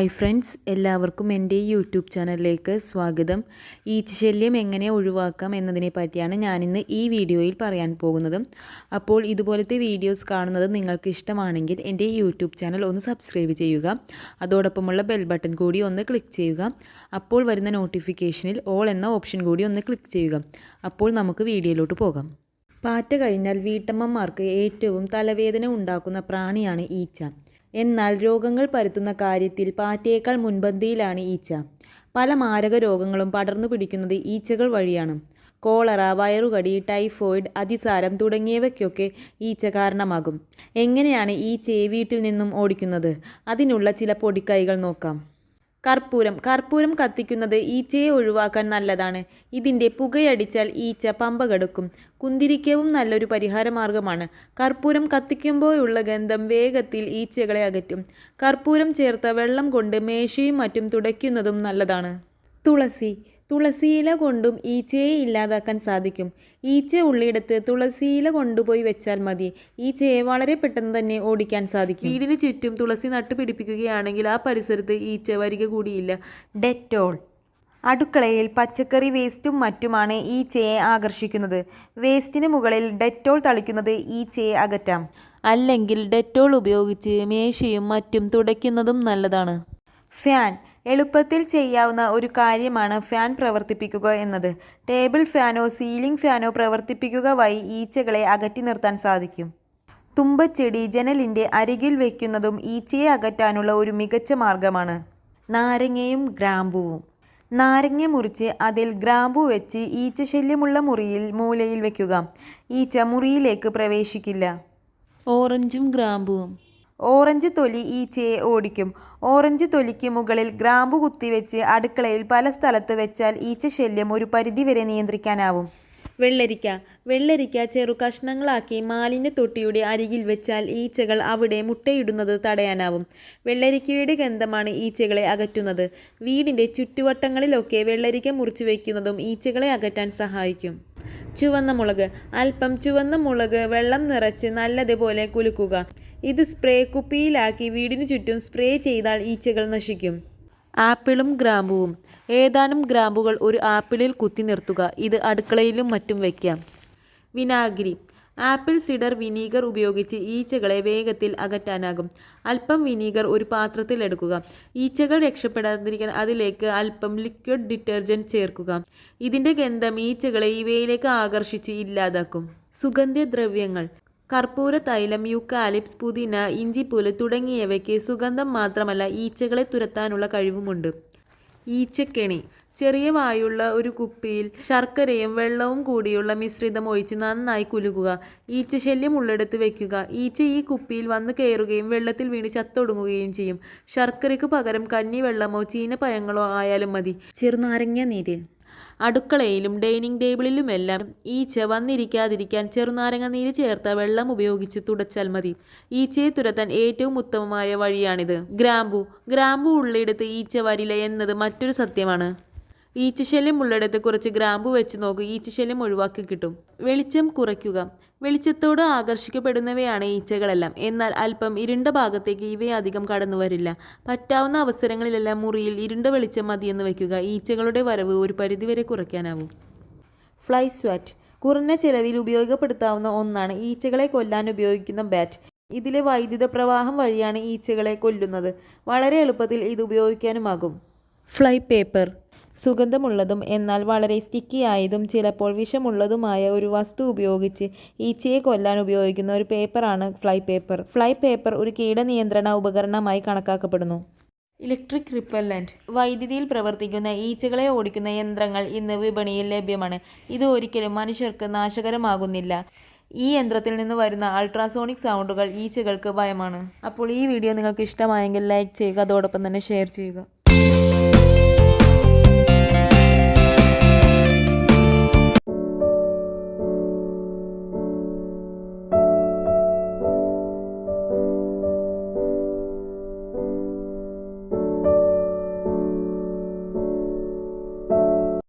Hi friends എല്ലാവർക്കും എന്റെ YouTube ചാനലിലേക്ക് സ്വാഗതം. ഈച്ച ശല്യം എങ്ങനെ ഒഴിവാക്കാം എന്നതിനെ പറ്റിയാണ് ഞാനിന്ന് ഈ വീഡിയോയിൽ പറയാൻ പോകുന്നത്. അപ്പോൾ ഇതുപോലത്തെ വീഡിയോസ് കാണുന്നത് നിങ്ങൾക്ക് ഇഷ്ടമാണെങ്കിൽ എന്റെ യൂട്യൂബ് ചാനൽ ഒന്ന് സബ്സ്ക്രൈബ് ചെയ്യുക. അതോടൊപ്പമുള്ള ബെൽ ബട്ടൺ കൂടി ഒന്ന് ക്ലിക്ക് ചെയ്യുക. അപ്പോൾ വരുന്ന നോട്ടിഫിക്കേഷനിൽ ഓൾ എന്ന ഓപ്ഷൻ കൂടി ഒന്ന് ക്ലിക്ക് ചെയ്യുക. അപ്പോൾ നമുക്ക് വീഡിയോയിലോട്ട് പോകാം. പാറ്റ കഴിഞ്ഞാൽ വീട്ടമ്മമാർക്ക് ഏറ്റവും തലവേദന ഉണ്ടാക്കുന്ന പ്രാണിയാണ് ഈച്ച. എന്നാൽ രോഗങ്ങൾ പരത്തുന്ന കാര്യത്തിൽ പാറ്റയേക്കാൾ മുൻപന്തിയിലാണ് ഈച്ച. പല മാരക രോഗങ്ങളും പടർന്നു പിടിക്കുന്നത് ഈച്ചകൾ വഴിയാണ്. കോളറ വയറുകടി ടൈഫോയിഡ് അതിസാരം തുടങ്ങിയവയ്ക്കൊക്കെ ഈച്ച കാരണമാകും. എങ്ങനെയാണ് ഈച്ചയെ വീട്ടിൽ നിന്നും ഓടിക്കുന്നത്? അതിനുള്ള ചില പൊടിക്കൈകൾ നോക്കാം. കർപ്പൂരം. കർപ്പൂരം കത്തിക്കുന്നത് ഈച്ചയെ ഒഴിവാക്കാൻ നല്ലതാണ്. ഇതിന്റെ പുകയടിച്ചാൽ ഈച്ച പമ്പ കടുക്കും. കുന്തിരിക്കവും നല്ലൊരു പരിഹാര മാർഗമാണ് കർപ്പൂരം കത്തിക്കുമ്പോഴുള്ള ഗന്ധം വേഗത്തിൽ ഈച്ചകളെ അകറ്റും. കർപ്പൂരം ചേർത്ത വെള്ളം കൊണ്ട് മേശയും മറ്റും തുടയ്ക്കുന്നതും നല്ലതാണ്. തുളസി. തുളസിയില കൊണ്ടും ഈച്ചയെ ഇല്ലാതാക്കാൻ സാധിക്കും. ഈച്ച ഉള്ളിടത്ത് തുളസിയില കൊണ്ടുപോയി വെച്ചാൽ മതി. ഈച്ചയെ വളരെ പെട്ടെന്ന് തന്നെ ഓടിക്കാൻ സാധിക്കും. വീടിന് ചുറ്റും തുളസി നട്ടുപിടിപ്പിക്കുകയാണെങ്കിൽ ആ പരിസരത്ത് ഈച്ച വരിക കൂടിയില്ല. ഡെറ്റോൾ അടുക്കളയിൽ പച്ചക്കറി വേസ്റ്റും മറ്റുമാണ് ഈച്ചയെ ആകർഷിക്കുന്നത്. വേസ്റ്റിന് മുകളിൽ ഡെറ്റോൾ തളിക്കുന്നത് ഈച്ചയെ അകറ്റാം. അല്ലെങ്കിൽ ഡെറ്റോൾ ഉപയോഗിച്ച് മേശയും മറ്റും തുടയ്ക്കുന്നതും നല്ലതാണ്. ഫാൻ എളുപ്പത്തിൽ ചെയ്യാവുന്ന ഒരു കാര്യമാണ് ഫാൻ പ്രവർത്തിപ്പിക്കുക എന്നത്. ടേബിൾ ഫാനോ സീലിംഗ് ഫാനോ പ്രവർത്തിപ്പിക്കുക വഴി ഈച്ചകളെ അകറ്റി നിർത്താൻ സാധിക്കും. തുമ്പച്ചെടി ജനലിന്റെ അരികിൽ വയ്ക്കുന്നതും ഈച്ചയെ അകറ്റാനുള്ള ഒരു മികച്ച മാർഗമാണ്. നാരങ്ങയും ഗ്രാമ്പുവും. നാരങ്ങ മുറിച്ച് അതിൽ ഗ്രാമ്പു വെച്ച് ഈച്ച ശല്യമുള്ള മുറിയിൽ മൂലയിൽ വയ്ക്കുക ഈച്ച മുറിയിലേക്ക് പ്രവേശിക്കില്ല. ഓറഞ്ചും ഗ്രാമ്പുവും. ഓറഞ്ച് തൊലി ഈച്ചയെ ഓടിക്കും. ഓറഞ്ച് തൊലിക്ക് മുകളിൽ ഗ്രാമ്പു കുത്തിവെച്ച് അടുക്കളയിൽ പല സ്ഥലത്ത് വെച്ചാൽ ഈച്ച ശല്യം ഒരു പരിധിവരെ നിയന്ത്രിക്കാനാവും. വെള്ളരിക്ക. വെള്ളരിക്ക ചെറു കഷ്ണങ്ങളാക്കി മാലിന്യ തൊട്ടിയുടെ അരികിൽ വെച്ചാൽ ഈച്ചകൾ അവിടെ മുട്ടയിടുന്നത് തടയാനാവും. വെള്ളരിക്കയുടെ ഗന്ധമാണ് ഈച്ചകളെ അകറ്റുന്നത്. വീടിന്റെ ചുറ്റുവട്ടങ്ങളിലൊക്കെ വെള്ളരിക്ക മുറിച്ചു വയ്ക്കുന്നതും ഈച്ചകളെ അകറ്റാൻ സഹായിക്കും. ചുവന്ന മുളക്. അല്പം ചുവന്ന മുളക് വെള്ളം നിറച്ച് നല്ലതുപോലെ കുലുക്കുക. ഇത് സ്പ്രേ കുപ്പിയിലാക്കി വീടിനു ചുറ്റും സ്പ്രേ ചെയ്താൽ ഈച്ചകൾ നശിക്കും. ആപ്പിളും ഗ്രാമ്പുവും. ഏതാനും ഗ്രാമ്പുകൾ ഒരു ആപ്പിളിൽ കുത്തി നിർത്തുക. ഇത് അടുക്കളയിലും മറ്റും വയ്ക്കാം. വിനാഗിരി. ആപ്പിൾ സിഡർ വിനീഗർ ഉപയോഗിച്ച് ഈച്ചകളെ വേഗത്തിൽ അകറ്റാനാകും. അല്പം വിനീഗർ ഒരു പാത്രത്തിൽ എടുക്കുക. ഈച്ചകൾ രക്ഷപ്പെടാതിരിക്കാൻ അതിലേക്ക് അല്പം ലിക്വിഡ് ഡിറ്റർജന്റ് ചേർക്കുക. ഇതിന്റെ ഗന്ധം ഈച്ചകളെ ഇവയിലേക്ക് ആകർഷിച്ച് ഇല്ലാതാക്കും. സുഗന്ധദ്രവ്യങ്ങൾ. കർപ്പൂര തൈലം യുക്കാലിപ്സ് പുതിന ഇഞ്ചിപ്പുൽ തുടങ്ങിയവയ്ക്ക് സുഗന്ധം മാത്രമല്ല ഈച്ചകളെ തുരത്താനുള്ള കഴിവുമുണ്ട്. ഈച്ചക്കെണി. ചെറിയ വായുള്ള ഒരു കുപ്പിയിൽ ശർക്കരയും വെള്ളവും കൂടിയുള്ള മിശ്രിതം ഒഴിച്ച് നന്നായി കുലുക്കുക ഈച്ചശല്യം ഉള്ളിടത്ത് വെക്കുക. ഈച്ച ഈ കുപ്പിയിൽ വന്ന് കയറുകയും വെള്ളത്തിൽ വീണ് ചത്തൊടുങ്ങുകയും ചെയ്യും. ശർക്കരയ്ക്ക് പകരം കഞ്ഞിവെള്ളമോ ചീനപ്പഴങ്ങളോ ആയാലും മതി. ചെറുനാരങ്ങ നീര്. അടുക്കളയിലും ഡൈനിങ് ടേബിളിലുമെല്ലാം ഈച്ച വന്നിരിക്കാതിരിക്കാൻ ചെറുനാരങ്ങ നീര് ചേർത്ത വെള്ളം ഉപയോഗിച്ച് തുടച്ചാൽ മതി. ഈച്ചയെ തുരത്താൻ ഏറ്റവും ഉത്തമമായ വഴിയാണിത്. ഗ്രാമ്പു. ഗ്രാമ്പു ഉള്ളിടത്ത് ഈച്ച വരില്ല എന്നത് മറ്റൊരു സത്യമാണ്. ഈച്ചശല്യം ഉള്ളിടത്ത് കുറച്ച് ഗ്രാമ്പു വെച്ച് നോക്കൂ ഈച്ചശല്യം ഒഴിവാക്കി കിട്ടും. വെളിച്ചം കുറയ്ക്കുക. വെളിച്ചത്തോട് ആകർഷിക്കപ്പെടുന്നവയാണ് ഈച്ചകളെല്ലാം. എന്നാൽ അല്പം ഇരുണ്ട ഭാഗത്തേക്ക് ഇവയെ അധികം കടന്നു വരില്ല. പറ്റാവുന്ന അവസരങ്ങളിലെല്ലാം മുറിയിൽ ഇരുണ്ട വെളിച്ചം മതിയെന്ന് വയ്ക്കുക ഈച്ചകളുടെ വരവ് ഒരു പരിധിവരെ കുറയ്ക്കാനാവും. ഫ്ലൈ സ്വാറ്റ്. കുറഞ്ഞ ചെലവിൽ ഉപയോഗപ്പെടുത്താവുന്ന ഒന്നാണ് ഈച്ചകളെ കൊല്ലാൻ ഉപയോഗിക്കുന്ന ബാറ്റ്. ഇതിലെ വൈദ്യുത പ്രവാഹം വഴിയാണ് ഈച്ചകളെ കൊല്ലുന്നത്. വളരെ എളുപ്പത്തിൽ ഇത് ഉപയോഗിക്കാനുമാകും. Fly paper. സുഗന്ധമുള്ളതും എന്നാൽ വളരെ സ്റ്റിക്കി ആയതും ചിലപ്പോൾ വിഷമുള്ളതുമായ ഒരു വസ്തു ഉപയോഗിച്ച് ഈച്ചയെ കൊല്ലാൻ ഉപയോഗിക്കുന്ന ഒരു പേപ്പറാണ് ഫ്ലൈ പേപ്പർ. ഫ്ലൈ പേപ്പർ ഒരു കീടനിയന്ത്രണ ഉപകരണമായി കണക്കാക്കപ്പെടുന്നു. ഇലക്ട്രിക് റിപ്പല്ലന്റ് വൈദ്യുതിയിൽ പ്രവർത്തിക്കുന്ന ഈച്ചകളെ ഓടിക്കുന്ന യന്ത്രങ്ങൾ ഇന്ന് വിപണിയിൽ ലഭ്യമാണ്. ഇത് ഒരിക്കലും മനുഷ്യർക്ക് നാശകരമാകുന്നില്ല. ഈ യന്ത്രത്തിൽ നിന്ന് വരുന്ന അൾട്രാസോണിക് സൗണ്ടുകൾ ഈച്ചകൾക്ക് ഭയമാണ്. അപ്പോൾ ഈ വീഡിയോ നിങ്ങൾക്ക് ഇഷ്ടമായെങ്കിൽ ലൈക്ക് ചെയ്യുക അതോടൊപ്പം തന്നെ ഷെയർ ചെയ്യുക.